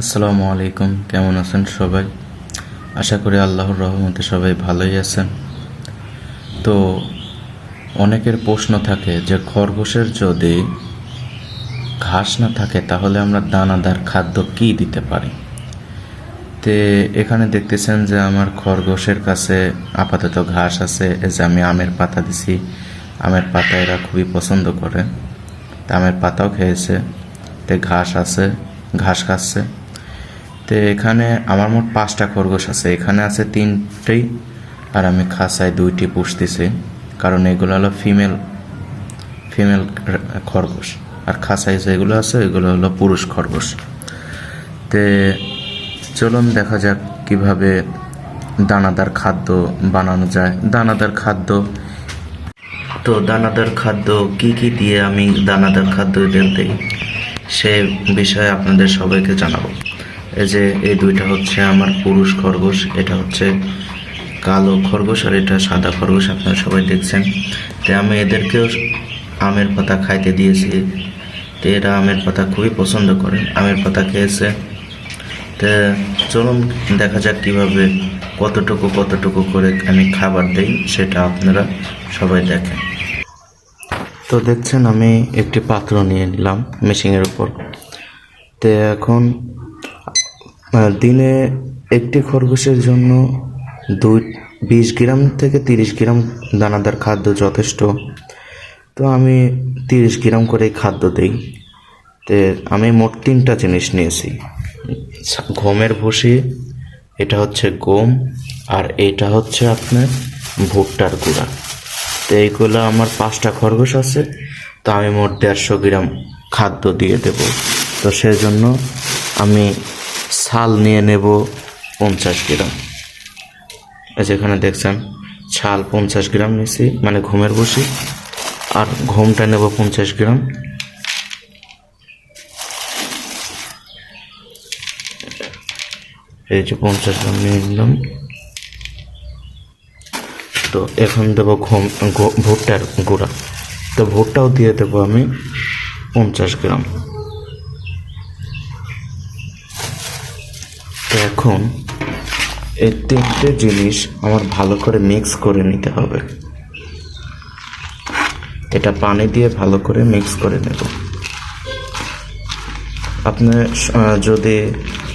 আসসালামু আলাইকুম, কেমন আছেন সবাই? আশা করি আল্লাহর রহমতে সবাই ভালোই আছেন। তো অনেকের প্রশ্ন থাকে যে, খরগোশের যদি ঘাস না থাকে, তাহলে আমরা দানাদার খাদ্য কি দিতে পারি? তে এখানে দেখতেছেন যে, আমার খরগোশের কাছে আপাতত ঘাস আছে। যে আমি আমের পাতা দিছি। আমের পাতা এরা খুবই পছন্দ করে। তা আমের পাতাও খেয়েছে। তে ঘাস আছে, ঘাস খাচ্ছে। তো এখানে আমার মোট পাঁচটা খরগোশ আছে। এখানে আছে তিনটেই আর আমি খাসায় দুইটি পুষতেছি কারণ এগুলো হলো ফিমেল ফিমেল খরগোশ। আর খাসায় যেগুলো আছে এগুলো হলো পুরুষ খরগোশ। তে চলুন দেখা যাক কীভাবে দানাদার খাদ্য বানানো যায়। দানাদার খাদ্য, তো দানাদার খাদ্য কি কি দিয়ে আমি দানাদার খাদ্য এদের দিই সে বিষয়ে আপনাদের সবাইকে জানাব। এই যে এই দুইটা হচ্ছে আমার পুরুষ খরগোশ, এটা হচ্ছে কালো খরগোশ আর এটা সাদা খরগোশ, আপনারা সবাই দেখছেন। তো আমি এদেরকেও আমের পাতা খাইতে দিয়েছি। তো এরা আমের পাতা খুবই পছন্দ করে। আমের পাতা খেয়েছে। তো চলুন দেখা যাক কীভাবে, কতটুকু কতটুকু করে আমি খাবার দেই, সেটা আপনারা সবাই দেখেন। তো দেখছেন আমি একটি পাত্র নিয়ে নিলাম মেশিনের উপর। তো এখন দিনে একটি খরগোশের জন্য দুই, বিশ গ্রাম থেকে তিরিশ গ্রাম দানাদার খাদ্য যথেষ্ট। তো আমি তিরিশ গ্রাম করে খাদ্য দিই। তে আমি মোট তিনটা জিনিস নিয়েছি। গমের ভুসি, এটা হচ্ছে গম, আর এটা হচ্ছে আপনার ভুট্টার গুঁড়া। তো এইগুলো আমার পাঁচটা খরগোশ আছে। তো আমি মোট দেড়শো গ্রাম খাদ্য দিয়ে দেব। তো সেজন্য আমি ছাল নিয়ে নেব পঞ্চাশ গ্রাম। যেখানে দেখছেন, ছাল পঞ্চাশ গ্রাম নিছি মানে ঘুমের বসি। আর ঘুমটা নেব পঞ্চাশ গ্রাম। এই যে পঞ্চাশ গ্রাম নিয়ে নিলাম। তো এখন দেবো ঘুম ভুট্টার গুঁড়া। তো ভুট্টাও দিয়ে দেবো আমি পঞ্চাশ গ্রাম তো এখন এই তিনটে জিনিস আমার ভালো করে মিক্স করে নিতে হবে। এটা পানি দিয়ে ভালো করে মিক্স করে নেব। আপনি যদি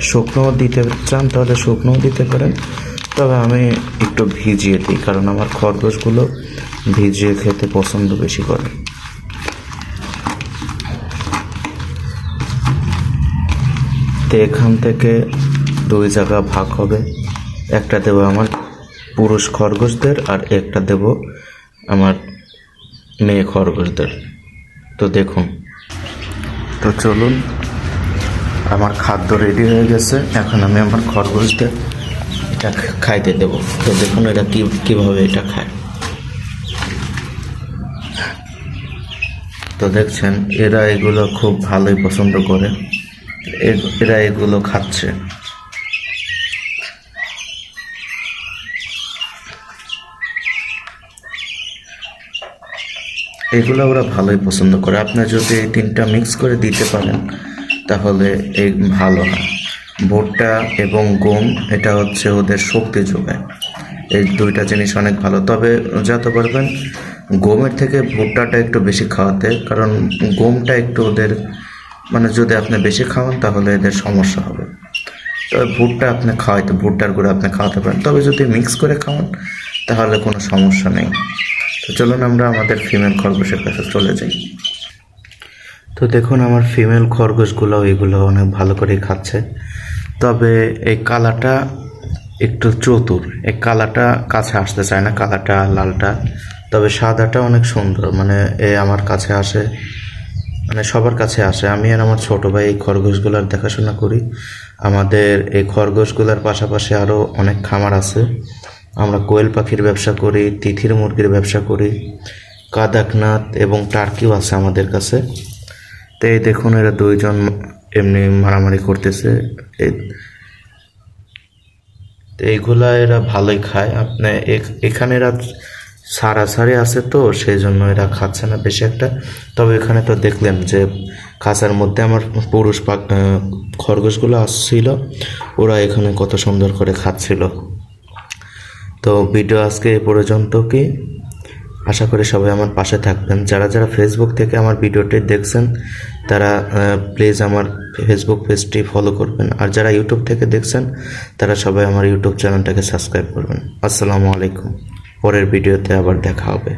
শুকনো দিতে চান, তাহলে শুকনো দিতে পারেন। তবে আমি একটু ভিজিয়ে দিই, কারণ আমার খরগোশগুলো ভিজিয়ে খেতে পছন্দ বেশি করে। তো এখান থেকে দুই জায়গা ভাগ হবে। একটা দেবো আমার পুরুষ খরগোশদের আর একটা দেব আমার মেয়ে খরগোশদের। তো দেখুন। তো চলুন, আমার খাদ্য রেডি হয়ে গেছে। এখন আমি আমার খরগোশদের এটা খাইতে দেবো। তো দেখুন এটা কী, কীভাবে এটা খায়। তো দেখছেন, এরা এগুলো খুব ভালোই পছন্দ করে। এরা এগুলো খাচ্ছে। এগুলো ওরা ভালোই পছন্দ করে। আপনি যদি এই তিনটা মিক্স করে দিতে পারেন, তাহলে এই ভালো হয়। ভুট্টা এবং গম, এটা হচ্ছে ওদের শক্তি যোগায়। এই দুইটা জিনিস অনেক ভালো। তবে যত পারবেন গমের থেকে ভুট্টাটা একটু বেশি খাওয়াতে, কারণ গমটা একটু ওদের মানে যদি আপনি বেশি খাওয়ান, তাহলে এদের সমস্যা হবে। তবে ভুট্টা আপনি খাওয়াইতে, ভুট্টার গুঁড়ো আপনি খাওয়াতে পারেন। তবে যদি মিক্স করে খাওয়ান, তাহলে কোনো সমস্যা নেই। তো চলুন আমরা আমাদের ফিমেল খরগোশের কাছে চলে যাই। তো দেখুন, আমার ফিমেল খরগোশগুলো এগুলো অনেক ভালো করে খাচ্ছে। তবে এই কালাটা একটু চতুর। এই কালাটা কাছে আসতে চায় না, কালাটা লালটা। তবে সাদাটা অনেক সুন্দর মানে এ আমার কাছে আসে মানে সবার কাছে আসে। আমি আর আমার ছোট ভাই এই খরগোশগুলোর দেখাশোনা করি। আমাদের এই খরগোশগুলোর পাশাপাশি আরও অনেক খামার আছে। আমরা কোয়েল পাখির ব্যবসা করি, তিথির মুরগির ব্যবসা করি, কাদাকনাথ এবং টার্কিও আছে আমাদের কাছে। তো এই দেখুন, এরা দুইজন এমনি মারামারি করতেছে। এই এইগুলা এরা ভালোই খায়। আপনি এখ- এখানে এরা সারাসারি আছে তো সেই জন্য এরা খাচ্ছে না বেশি একটা। তবে এখানে তো দেখলেন যে খাঁচার মধ্যে আমার পুরুষ খরগোশগুলো আসছিল, ওরা এখানে কত সুন্দর করে খাচ্ছিল। তো ভিডিও আজকে এ পর্যন্ত কি আশা করি সবাই আমার পাশে থাকবেন। যারা যারা ফেসবুক থেকে আমার ভিডিওটি দেখছেন, তারা প্লিজ আমার ফেসবুক পেজটি ফলো করবেন। আর যারা ইউটিউব থেকে দেখছেন, তারা সবাই আমার ইউটিউব চ্যানেলটাকে সাবস্ক্রাইব করবেন। আসসালামু আলাইকুম। পরের ভিডিওতে আবার দেখা হবে।